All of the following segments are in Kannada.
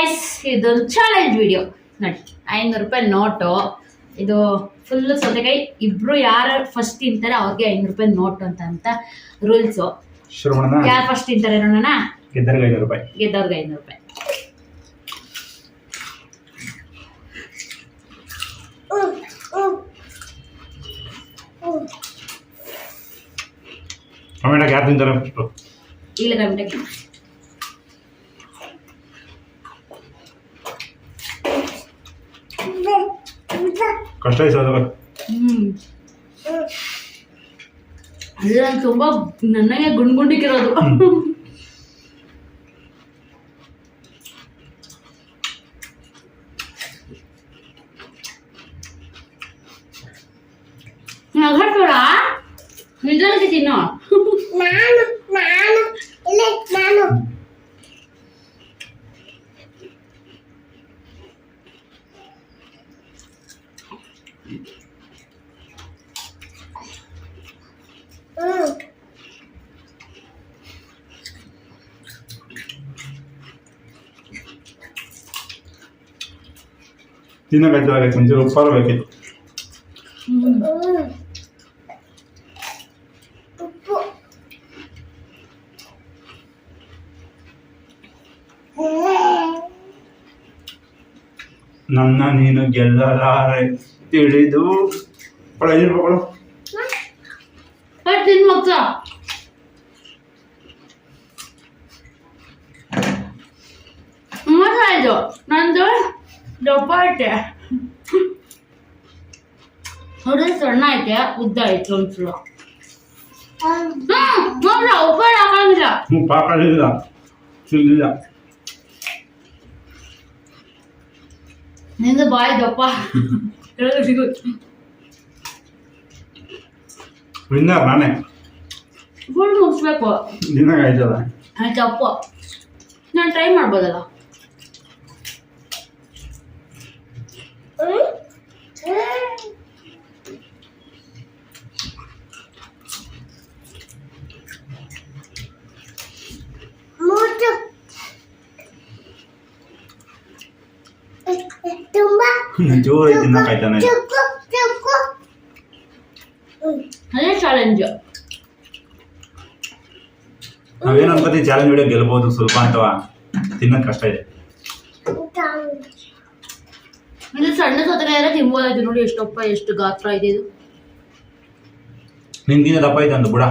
ಗಾಯ್ಸ್ ಇದೊಂದು ಚಾಲೆಂಜ್ ವಿಡಿಯೋ ನೋಡಿ ಐನೂರು ರೂಪಾಯಿ ನೋಟು ಇದು ಫುಲ್ ಸೌತೆಕಾಯಿ. ಇಬ್ರು ಯಾರು ಫಸ್ಟ್ ತಿಂತಾರೆ ಅವ್ರಿಗೆ ಐನೂರು ರೂಪಾಯಿ ನೋಟು ಅಂತ ಅಂತ ರೂಲ್ಸು ಯಾರು ಫಸ್ಟ್ ತಿಂತಾರೆ ನೋಡೋಣ ಗೆದ್ದವ್ರಿಗೆ ಐನೂರು ರೂಪಾಯಿ. ಗೆದ್ದವ್ರಿಗೆ ಐನೂರು ರೂಪಾಯಿ. ಟೊಮೆಟೊ ಯಾರು ತಿಂತಾರೆ ಇಲ್ಲ ಕಮಿಟಕ್ಕೆ ಕಷ್ಟ ಇಸೋದು ಹ್ಮ್. ಅಲ್ಲ ತುಂಬಾ ನನಗೆ ಗುಂಡ್ಗುಂಡಿಗಿರೋದು ನಗಟ್ಬೇಡ ನಿಜವಾಗಿ ತಿನ್ನೋ. ನಾನು ನಾನು ಇಲ್ಲ ನಾನು ಹ್ಮ್ ತಿನ್ನೋಕಾಯ್ತದಾಗ ಒಂಚೂರು ಉಪ್ಪಾರು ಬೇಕಿತ್ತು ಹ್ಮ್ ಹ್ಮ್ ಉಪ್ಪು ಹ್ಮ್ ನನ್ನ ನೀನು ಗೆಲ್ಲಲಾರೆ ತಿಳಿದು. ಐನೂರು ರೂಪಾಯಿ ಇದು ನಂದು ದಪ್ಪ ಐತೆ ನೋಡಿ ಸಣ್ಣ ಐತೆ ಉದ್ದ ಐತೆ ಒಂದ್ಸಲ. ಹ್ಮ್ ನೋಡ್ರ ಉಪ್ಪ ಹಾಕಂಗಿಲ್ಲ ಹ್ಞೂ ಸಿಗಲಿಲ್ಲ. ನಿಂದು ಬಾಯಿ ದಪ್ಪ ಕೆಳಗೆ ಸಿಗು ವಿನ್ನರ್ ನಾನೇ ಫುಲ್ ಮುಗಿಸ್ಬೇಕು ದಿನಕ್ಕಾಯ್ತದ ಅದು ತಪ್ಪು ನಾನು ಟ್ರೈ ಮಾಡ್ಬೋದಲ್ಲ ಹ್ಮ್ ಹ್ಮ್ ಮೂರು ತುಂಬಾ ಜೋರು ತಿನ್ನಕ್ಕಾಯ್ತಾನೆ ಚುಕ್ಕು ಚುಕ್ಕು. ಹ್ಮ್ ಅದೇ ಚಾಲೆಂಜ್ ನಾವೇನು ಅನ್ಕೋತೀವಿ ಚಾಲೆಂಜ್ ವಿಡಿಯೋ ಗೆಲ್ಬೋದು ಸ್ವಲ್ಪ ಅಂತವಾ ತಿನ್ನೋದು ಕಷ್ಟ ಇದೆ. ಇದು ಸಣ್ಣ ಸೌತೆಕಾಯಿ ಎಲ್ಲ ತಿನ್ಬೋದಾಯ್ತು ನೋಡಿ ಎಷ್ಟು ದಪ್ಪ ಎಷ್ಟು ಗಾತ್ರ ಇದೆ ಇದು. ನಿನ್ ದಿನ ದಪ್ಪ ಐತೆ ಅಂದು ಬುಡ.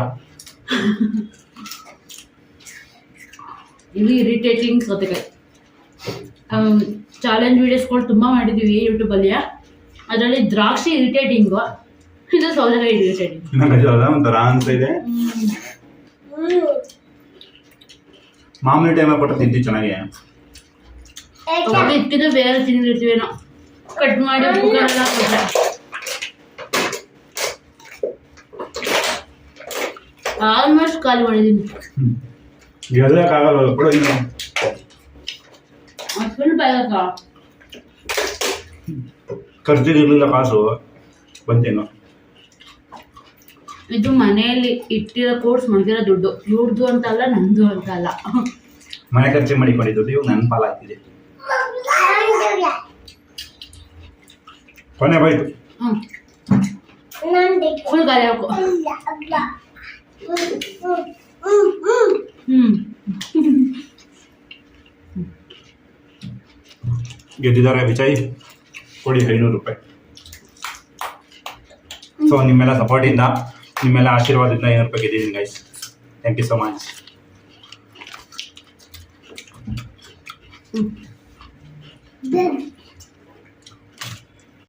ಇದು ಇರಿಟೇಟಿಂಗ್ ಸೌತೆಕಾಯಿ. ಚಾಲೆಂಜ್ ವಿಡಿಯೋಸ್ಗಳು ತುಂಬ ಮಾಡಿದ್ದೀವಿ ಯೂಟ್ಯೂಬಲ್ಲಿ ಅದರಲ್ಲಿ ದ್ರಾಕ್ಷಿ ಇರಿಟೇಟಿಂಗು ಇದು ಸೌಲಭ್ಯ ಇರಿಟೇಟಿಂಗ್ ಒಂಥರ ಅಂತ ಇದೆ. ಮಾಮೂಲಿ ಟೈಮಲ್ಲಿ ಕೊಟ್ಟು ತಿಂತೀವಿ ಚೆನ್ನಾಗಿ. ಇಟ್ಟಿದ್ದು ಬೇರೆ ತಿಂದಿರ್ತೀವೇನೋ. ಕಟ್ ಮಾಡಿ ಆಲ್ಮೋಸ್ಟ್ ಖಾಲಿ ಮಾಡಿದ್ದೀನಿ ಗೆಲ್ಲಕ್ಕಾಗಲ್ಲ ಕೊಡು ಇನ್ನು. ಫುಲ್ ಬಾಯಕ್ಕ ಖರ್ಚಿಗೆ ಇರಲಿಲ್ಲ ಕಾಸು ಬಂತೇನೋ. ಇದು ಮನೆಯಲ್ಲಿ ಇಟ್ಟಿರೋ ಕೋರ್ಸ್ ಮಾಡ್ತಿರೋ ದುಡ್ಡು ಇವ್ರದ್ದು ಅಂತ ಅಲ್ಲ ನಂದು ಅಂತ ಅಲ್ಲ ಮನೆ ಖರ್ಚು ಮಾಡಿಕೊಂಡಿದ್ದು ಇವಾಗ ನನ್ನ ಪಾಲಾಗ್ತಿದೆ. ಕೊನೆ ಬಾಯ್ತು ಫುಲ್ ಖಾಲಿ ಹಾಕು. ಗೆದ್ದಿದ್ದಾರೆ ವಿಜಯ್ ಕೊಡಿ ಐನೂರು ರೂಪಾಯಿ ಸೊ ನಿಮ್ಮೆಲ್ಲ ಸಪೋರ್ಟಿಂದ ನಿಮ್ಮೆಲ್ಲ ಆಶೀರ್ವಾದದಿಂದ ಐನೂರು ರೂಪಾಯಿ ಗೆದ್ದಿದ್ದೀನಿ guys thank you so much Then